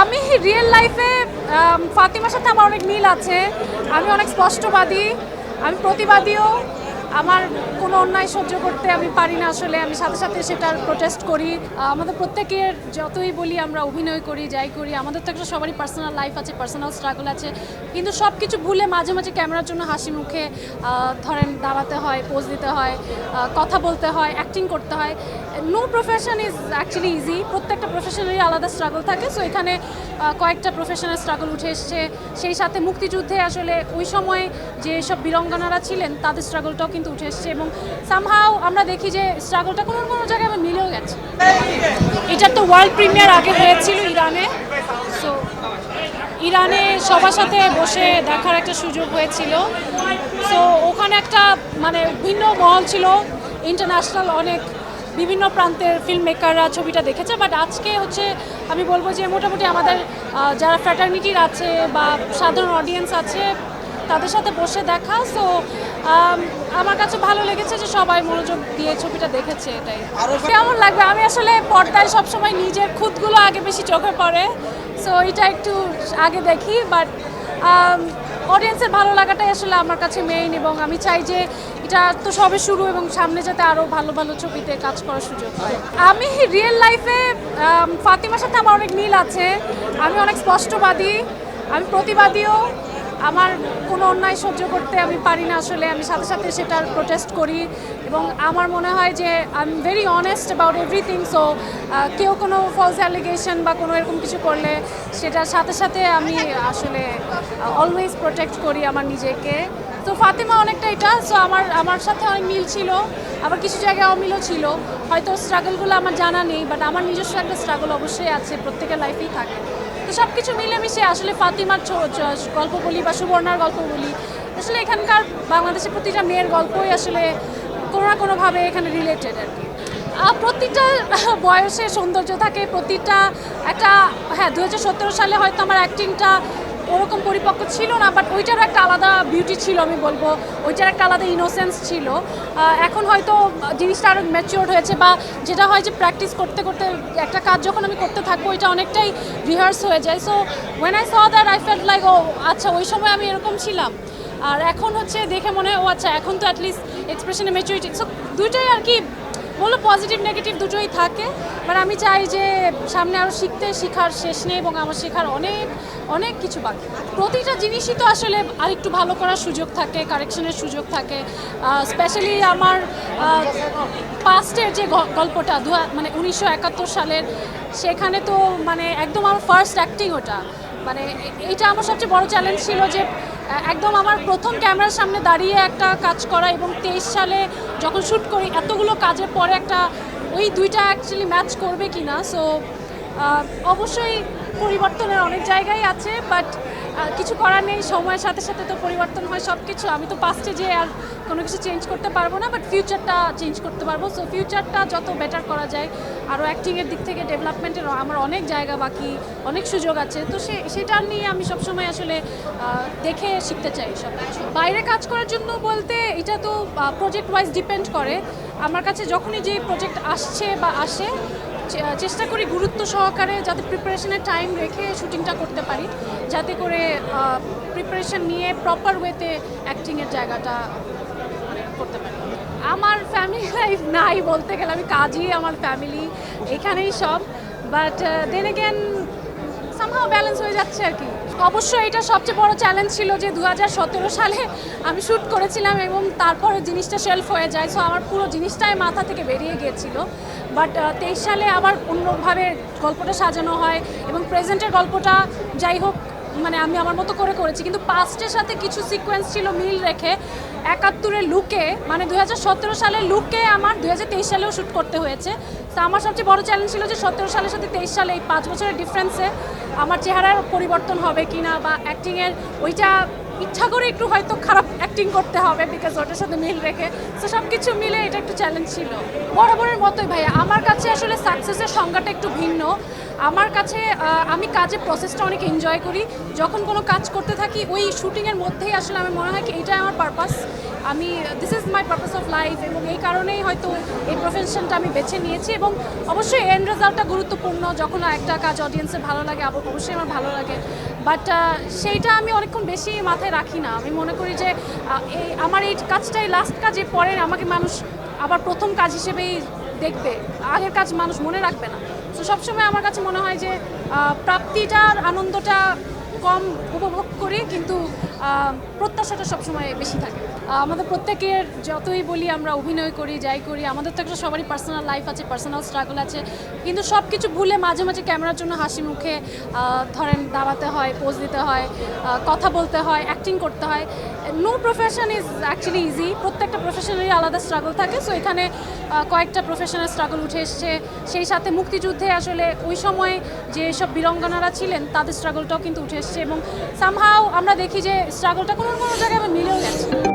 আমি রিয়েল লাইফে ফাতিমার সাথে আমার অনেক মিল আছে। আমি অনেক স্পষ্টবাদী, আমি প্রতিবাদীও। আমার কোনো অন্যায় সহ্য করতে আমি পারি না আসলে। আমি সাথে সাথে সেটার প্রোটেস্ট করি। আমাদের প্রত্যেকের যতই বলি আমরা অভিনয় করি, যাই করি, আমাদের তো একটা সবারই পার্সোনাল লাইফ আছে পার্সোনাল স্ট্রাগল আছে। কিন্তু সব কিছু ভুলে মাঝে মাঝে ক্যামেরার জন্য হাসি মুখে ধরেন দাঁড়াতে হয় পোজ দিতে হয় কথা বলতে হয় অ্যাক্টিং করতে হয়। No profession is actually easy প্রত্যেকটা প্রফেশনেরই আলাদা স্ট্রাগল থাকে সো এখানে কয়েকটা প্রফেশনাল স্ট্রাগল উঠে এসছে। সেই সাথে মুক্তিযুদ্ধে আসলে ওই সময় যে সব বীরঙ্গনারা ছিলেন, তাদের স্ট্রাগলটাও কিন্তু উঠে এসছে এবং সামহাও আমরা দেখি যে স্ট্রাগলটা কোনো কোনো জায়গায় আবার মিলেও গেছে। এটার তো ওয়ার্ল্ড প্রিমিয়ার আগে হয়েছিল ইরানে। সো ইরানে সবার সাথে বসে দেখার একটা সুযোগ হয়েছিল। সো ওখানে একটা মানে ভিন্ন মহল ছিল। ইন্টারন্যাশনাল অনেক বিভিন্ন প্রান্তের ফিল্ম মেকাররা ছবিটা দেখেছে বাট আজকে হচ্ছে আমি বলব যে মোটামুটি আমাদের যারা ফ্র্যাটার্নিটির আছে বা সাধারণ অডিয়েন্স আছে, তাদের সাথে বসে দেখা। সো আমার কাছে ভালো লেগেছে যে সবাই মনোযোগ দিয়ে ছবিটা দেখেছে এটাই। কেমন লাগবে? আমি আসলে পর্দায় সবসময় নিজের খুদগুলো আগে বেশি চোখে পড়ে। সো এটা একটু আগে দেখি বাট অডিয়েন্সের ভালো লাগাটাই আসলে আমার কাছে মেইন এবং আমি চাই যে এটা তো সবে শুরু এবং সামনে যাতে আরও ভালো ভালো ছবিতে কাজ করার সুযোগ হয় আমি রিয়েল লাইফে ফাতিমার সাথে আমার অনেক মিল আছে। আমি অনেক স্পষ্টবাদী, আমি প্রতিবাদীও। আমার কোনো অন্যায় সহ্য করতে আমি পারি না আসলে। আমি সাথে সাথে সেটার প্রোটেস্ট করি এবং আমার মনে হয় যে I am very honest about everything so কেউ কোনো ফলস অ্যালিগেশন বা কোনো এরকম কিছু করলে সেটার সাথে সাথে আমি আসলে অলওয়েজ প্রোটেক্ট করি আমার নিজেকে। তো ফাতেমা অনেকটা এটা সো আমার আমার সাথে অনেক মিল ছিল। আবার কিছু জায়গায় অমিলও ছিল। হয়তো স্ট্রাগলগুলো আমার জানা নেই বাট আমার নিজস্ব একটা স্ট্রাগল অবশ্যই আছে, প্রত্যেকের লাইফেই থাকে। সব কিছু মিলেমিশে আসলে ফাতিমার গল্প বলি বা সুবর্ণার গল্প বলি, আসলে এখানকার বাংলাদেশের প্রতিটা মেয়ের গল্পই আসলে কোনো না কোনোভাবে এখানে রিলেটেড আর কি। প্রতিটা বয়সে সৌন্দর্য থাকে, প্রতিটা একটা হ্যাঁ দু হাজার সতেরো সালে হয়তো আমার অ্যাক্টিংটা ওরকম পরিপক্ক ছিল না বাট ওইটারও একটা আলাদা বিউটি ছিল, আমি বলব। ওইটার একটা আলাদা ইনোসেন্স ছিল। এখন হয়তো জিনিসটা আরও ম্যাচিওর হয়েছে বা যেটা হয় যে প্র্যাকটিস করতে করতে একটা কাজ যখন আমি করতে থাকব, ওইটা অনেকটাই রিহার্স হয়ে যায়। So when I saw that I felt like ও আচ্ছা ওই সময় আমি এরকম ছিলাম। আর এখন হচ্ছে দেখে মনে হয়, ও আচ্ছা এখন তো অ্যাটলিস্ট এক্সপ্রেশনে ম্যাচুরিটি সো দুইটাই আর কি বলল পজিটিভ নেগেটিভ দুটোই থাকে। বাট আমি চাই যে সামনে আরও শিখতে শেখার শেষ নেই এবং আমার শেখার অনেক অনেক কিছু বাকি। প্রতিটা জিনিসই তো আসলে আরেকটু ভালো করার সুযোগ থাকে কারেকশনের সুযোগ থাকে। স্পেশালি আমার পাস্টের যে গল্পটা, দু মানে উনিশশো একাত্তর সালের, সেখানে তো মানে একদম আমার ফার্স্ট অ্যাক্টিং ওটা। মানে এ- এইটা আমার সবচেয়ে বড় চ্যালেঞ্জ ছিল যে একদম আমার প্রথম ক্যামেরার সামনে দাঁড়িয়ে একটা কাজ করা এবং তেইশ সালে যখন শ্যুট করি, এতগুলো কাজের পরে একটা, ওই দুইটা অ্যাকচুয়ালি ম্যাচ করবে কি না সো অবশ্যই পরিবর্তনের অনেক জায়গায় আছে বাট কিছু করার নেই, সময়ের সাথে সাথে তো পরিবর্তন হয় সব কিছু আমি তো পাস্টে যে আর কোনো কিছু চেঞ্জ করতে পারব না বাট ফিউচারটা চেঞ্জ করতে পারব। সো ফিউচারটা যত বেটার করা যায় আরও অ্যাক্টিংয়ের দিক থেকে ডেভেলপমেন্টের আমার অনেক জায়গা বাকি, অনেক সুযোগ আছে। তো সে, সেটা নিয়ে আমি সবসময় আসলে দেখে শিখতে চাই সব বাইরে কাজ করার জন্য বলতে এটা তো প্রজেক্ট ওয়াইজ ডিপেন্ড করে। আমার কাছে যখনই যে প্রজেক্ট আসছে বা আসে চেষ্টা করি গুরুত্ব সহকারে যাতে প্রিপারেশনের টাইম রেখে শুটিংটা করতে পারি, যাতে করে প্রিপারেশন নিয়ে প্রপার ওয়েতে অ্যাক্টিংয়ের জায়গাটা করতে পারি। আমার ফ্যামিলি লাইফ নাই বলতে গেলে, আমি কাজই, আমার ফ্যামিলি এখানেই সব। But then again somehow balance হয়ে যাচ্ছে আর কি। অবশ্যই এটা সবচেয়ে বড় চ্যালেঞ্জ ছিল যে দু হাজার সতেরো সালে আমি শ্যুট করেছিলাম এবং তারপরে জিনিসটা শেলফ হয়ে যায়। সো আমার পুরো জিনিসটাই মাথা থেকে বেরিয়ে গিয়েছিল। বাট তেইশ সালে আবার অন্যভাবে গল্পটা সাজানো হয় এবং প্রেজেন্টের গল্পটা যাই হোক মানে আমি আমার মতো করে করেছি, কিন্তু পাস্টের সাথে কিছু সিকোয়েন্স ছিল মিল রেখে একাত্তরে লুকে মানে দু হাজার সতেরো সালে লুকে আমার দু হাজার তেইশ সালেও শ্যুট করতে হয়েছে। তো আমার সবচেয়ে বড় চ্যালেঞ্জ ছিল যে সতেরো সালের সাথে তেইশ সালে এই পাঁচ বছরের ডিফারেন্সে আমার চেহারার পরিবর্তন হবে কি না বা অ্যাক্টিংয়ের ওইটা ইচ্ছা করে একটু হয়তো খারাপ অ্যাক্টিং করতে হবে বিকজ ওটার সাথে মিল রেখে। তো সব কিছু মিলে এটা একটু চ্যালেঞ্জ ছিল। বরাবরের মতোই ভাই আমার কাছে আসলে সাকসেসের সংজ্ঞাটা একটু ভিন্ন। আমার কাছে আমি কাজের প্রসেসটা অনেক এনজয় করি। যখন কোনো কাজ করতে থাকি, ওই শুটিংয়ের মধ্যেই আসলে আমি মনে হয় কি এটাই আমার পারপাস আমি this is my purpose of life এবং এই কারণেই হয়তো এই প্রফেশনটা আমি বেছে নিয়েছি এবং অবশ্যই এন্ড রেজাল্টটা গুরুত্বপূর্ণ, যখন একটা কাজ অডিয়েন্সের ভালো লাগে অবশ্যই আমার ভালো লাগে। বাট সেইটা আমি অনেকক্ষণ বেশি মাথায় রাখি না। আমি মনে করি যে এই আমার এই কাজটাই লাস্ট কাজে পরে আমাকে মানুষ আবার প্রথম কাজ হিসেবেই দেখবে। আগের কাজ মানুষ মনে রাখবে না। তো সবসময় আমার কাছে মনে হয় যে প্রাপ্তিটার আনন্দটা কম উপভোগ করি, কিন্তু প্রত্যাশাটা সবসময় বেশি থাকে। আমাদের প্রত্যেকের যতই বলি আমরা অভিনয় করি, যাই করি, আমাদের তো একটা সবারই পার্সোনাল লাইফ আছে পার্সোনাল স্ট্রাগল আছে। কিন্তু সব কিছু ভুলে মাঝে মাঝে ক্যামেরার জন্য হাসি মুখে ধরেন দাঁড়াতে হয় পোজ দিতে হয় কথা বলতে হয় অ্যাক্টিং করতে হয়। No profession is actually easy প্রত্যেকটা প্রফেশনেরই আলাদা স্ট্রাগল থাকে। সো এখানে কয়েকটা প্রফেশনাল স্ট্রাগল উঠে এসছে। সেই সাথে মুক্তিযুদ্ধে আসলে ওই সময় যে সব বীরঙ্গনারা ছিলেন, তাদের স্ট্রাগলটাও কিন্তু উঠে এসছে। এবং সামহাও আমরা দেখি যে স্ট্রাগলটা কোনো কোনো জায়গায় মিলেও গেছে।